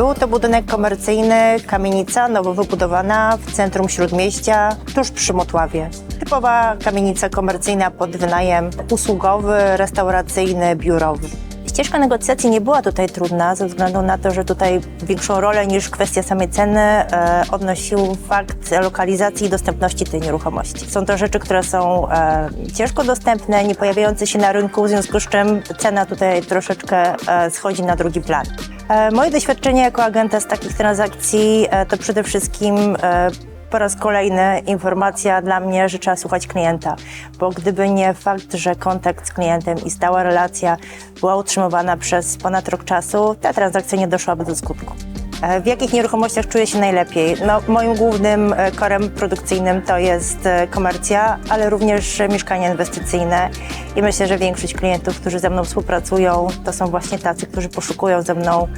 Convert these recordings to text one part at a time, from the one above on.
Był to budynek komercyjny, kamienica nowo wybudowana w centrum Śródmieścia, tuż przy Motławie. Typowa kamienica komercyjna pod wynajem usługowy, restauracyjny, biurowy. Ścieżka negocjacji nie była tutaj trudna, ze względu na to, że tutaj większą rolę niż kwestia samej ceny e, odnosił fakt lokalizacji i dostępności tej nieruchomości. Są to rzeczy, które są e, ciężko dostępne, nie pojawiające się na rynku, w związku z czym cena tutaj troszeczkę e, schodzi na drugi plan. E, moje doświadczenie jako agenta z takich transakcji e, to przede wszystkim e, po raz kolejny informacja dla mnie, że trzeba słuchać klienta, bo gdyby nie fakt, że kontakt z klientem i stała relacja była utrzymywana przez ponad rok czasu, ta transakcja nie doszłaby do skutku. E, W jakich nieruchomościach czuję się najlepiej? No, moim głównym e, korem produkcyjnym to jest e, komercja, ale również mieszkania inwestycyjne. I myślę, że większość klientów, którzy ze mną współpracują, to są właśnie tacy, którzy poszukują ze mną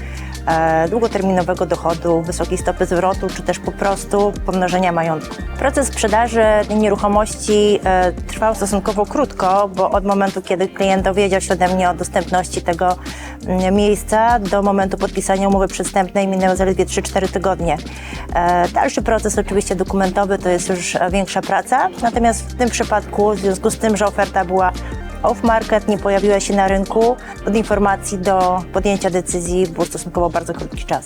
długoterminowego dochodu, wysokiej stopy zwrotu, czy też po prostu pomnożenia majątku. Proces sprzedaży nieruchomości trwał stosunkowo krótko, bo od momentu, kiedy klient dowiedział się ode mnie o dostępności tego miejsca, do momentu podpisania umowy przystępnej minęły zaledwie 3-4 tygodnie. E, Dalszy proces oczywiście dokumentowy to jest już e, większa praca, natomiast w tym przypadku, w związku z tym, że oferta była off-market, nie pojawiła się na rynku, od informacji do podjęcia decyzji był stosunkowo bardzo krótki czas.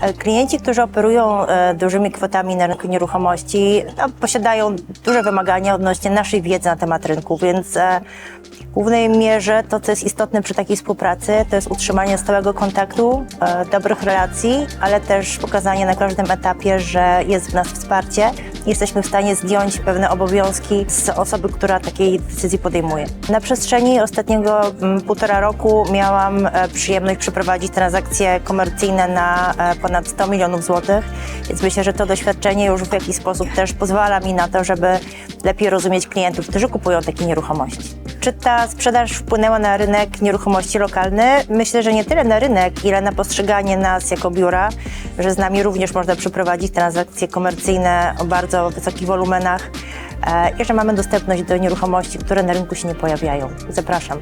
E, Klienci, którzy operują e, dużymi kwotami na rynku nieruchomości, no, posiadają duże wymagania odnośnie naszej wiedzy na temat rynku, więc e, w głównej mierze to, co jest istotne przy takiej współpracy, to jest utrzymanie stałego kontaktu, dobrych relacji, ale też pokazanie na każdym etapie, że jest w nas wsparcie jesteśmy w stanie zdjąć pewne obowiązki z osoby, która takiej decyzji podejmuje. Na przestrzeni ostatniego mm, półtora roku miałam e, przyjemność przeprowadzić transakcje komercyjne na e, ponad 100 milionów złotych, więc myślę, że to doświadczenie już w jakiś sposób też pozwala mi na to, żeby lepiej rozumieć klientów, którzy kupują takie nieruchomości. Czy ta sprzedaż wpłynęła na rynek nieruchomości lokalny? Myślę, że nie tyle na rynek, ile na postrzeganie nas jako biura, że z nami również można przeprowadzić transakcje komercyjne o bardzo wysokich wolumenach i że mamy dostępność do nieruchomości, które na rynku się nie pojawiają. Zapraszam.